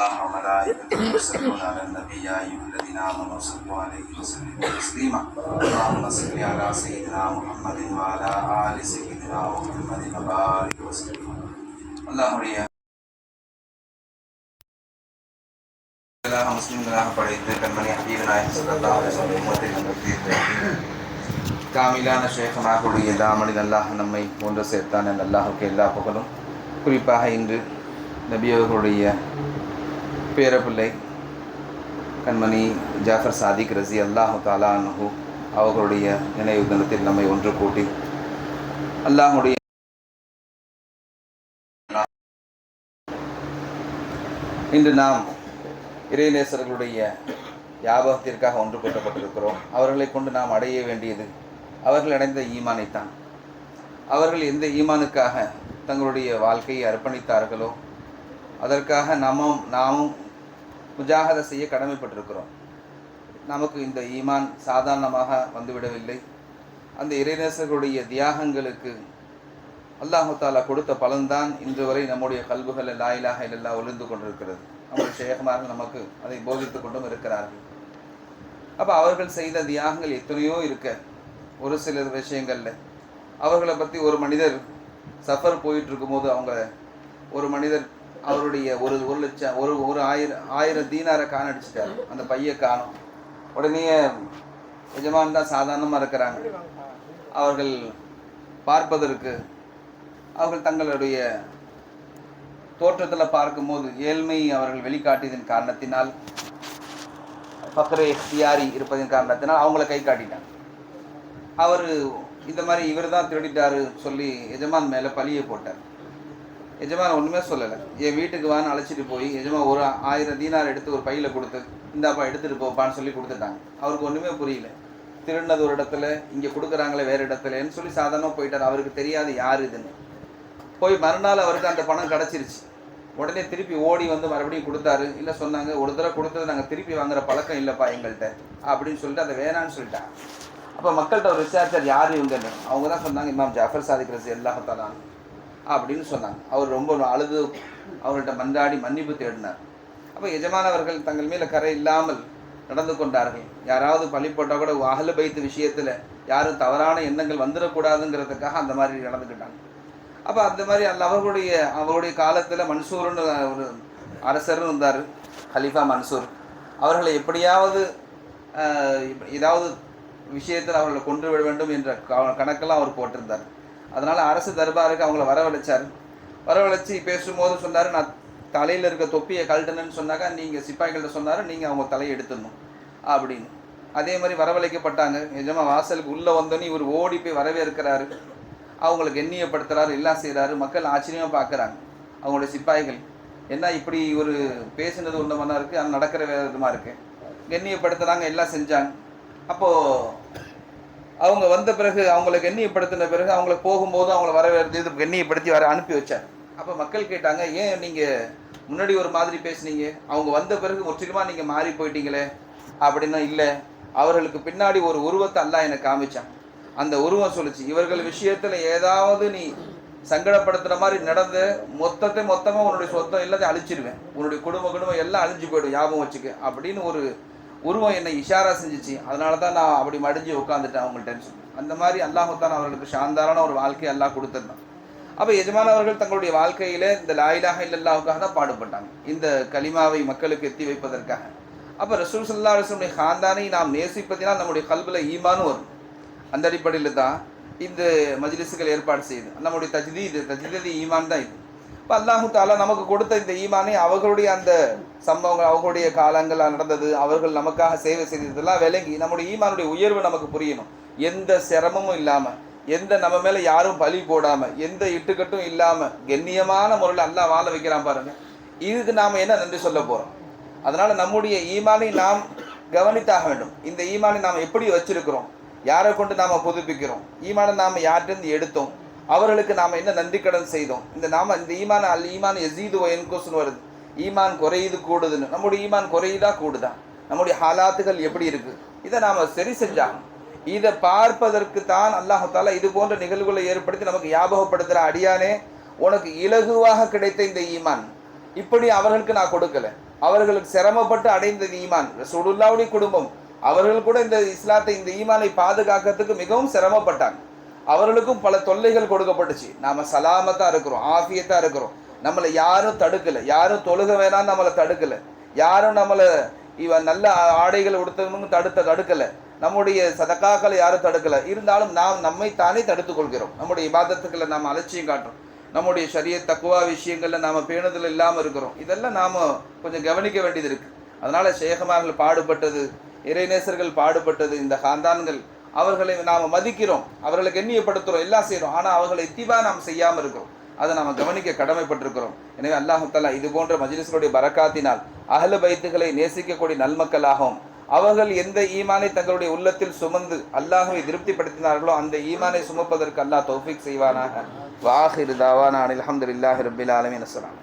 الله وملائكته يصلون على النبي يا ايها الذين امنوا صلوا عليه وسلموا تسليما اللهم صل على سيدنا محمد وعلى ال سيدنا محمد وبارك وسلم அல்லாஹுடைய முஸ்லிம்களாக படைத்து கண்மணி ஹபீப் நாயகம் ஸல்லல்லாஹு அலைஹி வஸல்லம் உம்மத்தை நமக்கு காமிலான ஷேகனாகுடைய தாமனில் அல்லாஹ் நம்மை ஒன்று சேர்த்தான் என் அல்லாஹுக்கு எல்லா புகழும் குறிப்பாக இன்று நபி அவர்களுடைய பேரப்பிள்ளை கண்மணி ஜாஃபர் சாதிக் ரசி அல்லாஹு தாலா அன்ஹு அவர்களுடைய நினைவு தினத்தில் நம்மை ஒன்று கூட்டி அல்லாஹுடைய இன்று நாம் இறைநேசர்களுடைய யாபகத்திற்காக ஒன்று கூட்டப்பட்டிருக்கிறோம். அவர்களை கொண்டு நாம் அடைய வேண்டியது அவர்கள் அடைந்த ஈமானைத்தான். அவர்கள் எந்த ஈமானுக்காக தங்களுடைய வாழ்க்கையை அர்ப்பணித்தார்களோ அதற்காக நாமும் நாமும் முஜாகத செய்ய கடமைப்பட்டிருக்கிறோம். நமக்கு இந்த ஈமான் சாதாரணமாக வந்துவிடவில்லை. அந்த இறைநேசர்களுடைய தியாகங்களுக்கு அல்லாஹு தாலா கொடுத்த பலன்தான் இன்று வரை நம்முடைய கல்புகள் லாயிலாக இல்லா ஒளிந்து கொண்டிருக்கிறது. நம்முடைய சேகமாக நமக்கு அதை போதித்து கொண்டும் இருக்கிறார்கள். அப்போ அவர்கள் செய்த தியாகங்கள் எத்தனையோ இருக்க ஒரு சில விஷயங்களில். அவர்களை பற்றி ஒரு மனிதர் சஃபர் போயிட்டு இருக்கும்போது அவங்க ஒரு மனிதர் அவருடைய ஒரு ஒரு லட்சம் ஒரு ஒரு ஆயிரம் ஆயிரம் தீனாரை காணடிச்சிட்டார். அந்த பைய காணும். உடனே எஜமான் தான் சாதாரணமாக இருக்கிறாங்க. அவர்கள் பார்ப்பதற்கு அவர்கள் தங்களுடைய தோற்றத்தில் பார்க்கும்போது ஏழ்மை அவர்கள் வெளிக்காட்டியதன் காரணத்தினால் பக்கரே எஃப்டிஆரி இருப்பதன் காரணத்தினால் அவங்கள கை காட்டிட்டாங்க. அவர் இந்த மாதிரி இவர் தான் திருடிட்டாரு சொல்லி எஜமான் மேலே பழியை போட்டார். எஜமான் ஒன்றுமே சொல்லலை. என் வீட்டுக்கு வான்னு அழைச்சிட்டு போய் எஜமா ஒரு ஆயிரம் தீனார் எடுத்து ஒரு பையில் கொடுத்து இந்தாப்பா எடுத்துகிட்டு போப்பான்னு சொல்லி கொடுத்துட்டாங்க. அவருக்கு ஒன்றுமே புரியல. திருடினது ஒரு இடத்துல இங்கே கொடுக்குறாங்களே வேறு இடத்துலன்னு சொல்லி சாதாரணமாக போயிட்டார். அவருக்கு தெரியாது யார் இதுன்னு. போய் மறுநாள் அவருக்கு அந்த பணம் கிடச்சிருச்சு. உடனே திருப்பி ஓடி வந்து மறுபடியும் கொடுத்தாரு. இல்லை சொன்னாங்க ஒரு தடவை கொடுத்தது நாங்கள் திருப்பி வாங்குற பழக்கம் இல்லைப்பா எங்கள்கிட்ட அப்படின்னு சொல்லிட்டு அதை வேணான்னு சொல்லிட்டாங்க. அப்போ மக்கள்கிட்ட ஒரு விசாரிச்சார் யார் இவங்கன்னு? அவங்க தான் சொன்னாங்க இமாம் ஜாஃபர் சாதிக் ரசி அப்படின்னு சொன்னாங்க. அவர் ரொம்ப அழுது அவர்கள்ட்ட மன்றாடி மன்னிப்பு தேடினார். அப்போ எஜமானவர்கள் தங்கள் மேலே கரை இல்லாமல் நடந்து கொண்டார்கள். யாராவது பள்ளி போட்டால் கூட அகல பைத்து விஷயத்தில் யாரும் தவறான எண்ணங்கள் வந்துடக்கூடாதுங்கிறதுக்காக அந்த மாதிரி நடந்துக்கிட்டாங்க. அப்போ அந்த மாதிரி அல்ல அவர்களுடைய அவருடைய காலத்தில் மன்சூர்னு ஒரு அரசர் இருந்தார் ஹலீஃபா மன்சூர். அவர்களை எப்படியாவது ஏதாவது விஷயத்தில் அவர்களை கொன்று விட வேண்டும் என்ற கணக்கெல்லாம் அவர் போட்டிருந்தார். அதனால் அரசு தர்பாருக்கு அவங்கள வரவழைச்சார். வரவழைச்சி பேசும்போது சொன்னார் நான் தலையில் இருக்க தொப்பியை கழட்டணுன்னு சொன்னாக்கா நீங்கள் சிப்பாய்கள்ட்ட சொன்னார் நீங்கள் அவங்க தலையை எடுத்துடணும். அப்படின்னு. அதே மாதிரி வரவழைக்கப்பட்டாங்க. நிஜமாக வாசலுக்கு உள்ளே வந்தோன்னே இவர் ஓடி போய் வரவேற்கிறாரு. அவங்களுக்கு எண்ணியப்படுத்துகிறாரு எல்லாம் செய்கிறாரு மக்கள் ஆச்சரியமாக பார்க்குறாங்க அவங்களுடைய சிப்பாய்கள் என்ன இப்படி ஒரு பேசுனது ஒன்று இருக்குது அது நடக்கிற விதமாக இருக்குது கண்ணியப்படுத்துனாங்க எல்லாம் செஞ்சாங்க. அப்போது அவங்க வந்த பிறகு அவங்களை கண்ணியப்படுத்தின பிறகு அவங்கள போகும்போது அவங்கள வரவேற்று கண்ணியப்படுத்தி வர அனுப்பி வச்சேன் அப்போ மக்கள் கேட்டாங்க ஏன் நீங்கள் முன்னாடி ஒரு மாதிரி பேசுனீங்க? அவங்க வந்த பிறகு முற்றிலுமாக நீங்கள் மாறி போயிட்டீங்களே? அப்படின்னா இல்லை. அவர்களுக்கு பின்னாடி ஒரு உருவத்தை அல்லா எனக்கு காமிச்சான். அந்த உருவம் சொல்லுச்சு இவர்கள் விஷயத்தில் ஏதாவது நீ சங்கடப்படுத்துகிற மாதிரி நடந்து மொத்தத்தை மொத்தமாக உன்னுடைய சொத்தம் எல்லாத்தையும் அழிச்சிடுவேன் உன்னுடைய குடும்ப குடும்பம் எல்லாம் அழிஞ்சு போயிடும் ஞாபகம் வச்சுக்க அப்படின்னு ஒரு உருவம் என்னை இஷாரா செஞ்சுச்சு. அதனால தான் நான் அப்படி மடிஞ்சு உட்காந்துட்டேன் அவங்கள்ட்டன்னு சொல்லி அந்த மாதிரி அல்லாஹுத்தான் அவர்களுக்கு சாந்தாரான ஒரு வாழ்க்கையை அல்லாஹ் கொடுத்துருந்தான். அப்போ எஜமானவர்கள் தங்களுடைய வாழ்க்கையில இந்த லாயிலாக இல்லல்லாவுக்காக தான் பாடுபட்டாங்க. இந்த கலிமாவை மக்களுக்கு எத்தி வைப்பதற்காக. அப்போ ரசூல் சல்லா அலுவலுடைய ஹாந்தானை நாம் நேசிப்பதினால் நம்முடைய கல்வியில் ஈமானும் வரும். அந்த அடிப்படையில் தான் இந்த மஜ்லிஸுகள் ஏற்பாடு செய்யுது. நம்முடைய தஜ்தீது தஜ்தீது ஈமான் தான் இது. இப்போ அல்லாஹு தாலா நமக்கு கொடுத்த இந்த ஈமானை அவர்களுடைய அந்த சம்பவங்கள் அவர்களுடைய காலங்கள் நடந்தது அவர்கள் நமக்காக சேவை செய்ததெல்லாம் விளங்கி நம்முடைய ஈமானுடைய உயர்வு நமக்கு புரியணும். எந்த சிரமமும் இல்லாமல் எந்த நம்ம மேலே யாரும் பழி போடாமல் எந்த இட்டுக்கட்டும் இல்லாமல் கண்ணியமான முறையில் அல்லா வாழ வைக்கிறான் பாருங்க. இதுக்கு நாம் என்ன நன்றி சொல்ல போகிறோம் அதனால் நம்முடைய ஈமானை நாம் கவனித்தாக வேண்டும். இந்த ஈமானை நாம் எப்படி வச்சிருக்கிறோம்? யாரை கொண்டு நாம் புதுப்பிக்கிறோம்? ஈமானை நாம் யார்கிட்டருந்து எடுத்தோம்? அவர்களுக்கு நாம் என்ன நன்றி கடன் செய்தோம்? இந்த நாம இந்த ஈமான் அல் ஈமான் எசீது ஒயன்கோஸ்னு வருது. ஈமான் குறையுது கூடுதுன்னு. நம்முடைய ஈமான் குறையுதா கூடுதா? நம்முடைய ஹாலாத்துகள் எப்படி இருக்கு? இதை நாம் சரி செஞ்சாகணும். இதை பார்ப்பதற்கு தான் அல்லாஹால இது போன்ற நிகழ்வுகளை ஏற்படுத்தி நமக்கு ஞாபகப்படுத்துகிற அடியானே உனக்கு இலகுவாக கிடைத்த இந்த ஈமான். இப்படி அவர்களுக்கு நான் கொடுக்கல. அவர்களுக்கு சிரமப்பட்டு அடைந்தது ஈமான். சுடுல்லாவுடைய குடும்பம். அவர்கள் கூட இந்த இஸ்லாத்தை இந்த ஈமானை பாதுகாக்கிறதுக்கு மிகவும் சிரமப்பட்டாங்க. அவர்களுக்கும் பல தொல்லைகள் கொடுக்கப்பட்டுச்சு. நாம் சலாமத்தாக இருக்கிறோம் ஆஃபியத்தாக இருக்கிறோம். நம்மளை யாரும் தடுக்கலை யாரும் தொழுக வேணாம் நம்மளை தடுக்கலை. யாரும் நம்மளை இவன் நல்ல ஆடைகள் உடுத்தவங்க தடுத்த தடுக்கலை. நம்முடைய சதக்காக்களை யாரும் தடுக்கலை. இருந்தாலும் நாம் நம்மை தானே தடுத்துக் கொள்கிறோம் நம்முடைய இபாதத்துக்களை நாம் அலட்சியம் காட்டுறோம். நம்முடைய சரிய தக்குவா விஷயங்களில் நாம் பேணுதல் இல்லாமல் இருக்கிறோம். இதெல்லாம் நாம் கொஞ்சம் கவனிக்க வேண்டியது இருக்குது அதனால் சேகமார்கள் பாடுபட்டது இறைநேசர்கள் பாடுபட்டது இந்த காந்தான்கள் அவர்களை நாம மதிக்கிறோம். அவர்களுக்கு எண்ணியப்படுத்துகிறோம் எல்லாம் செய்கிறோம் ஆனால் அவர்களை இத்திவா நாம் செய்யாமல் இருக்கிறோம். அதை நாம கவனிக்க கடமைப்பட்டிருக்கிறோம். எனவே அல்லாஹு தஆலா இது போன்ற மஜ்லிஸ்களுடைய பரக்காத்தினால் அகல பைத்துகளை நேசிக்கக்கூடிய நல்மக்களாகவும் அவர்கள் எந்த ஈமானை தங்களுடைய உள்ளத்தில் சுமந்து அல்லாஹுவை திருப்திப்படுத்தினார்களோ அந்த ஈமானை சுமப்பதற்கு அல்லாஹ் தௌஃபிக் செய்வானாக. வாஹிர் தாவானா அனில் அல்ஹம்துலில்லாஹி ரபில் ஆலமின். அஸ்லாம்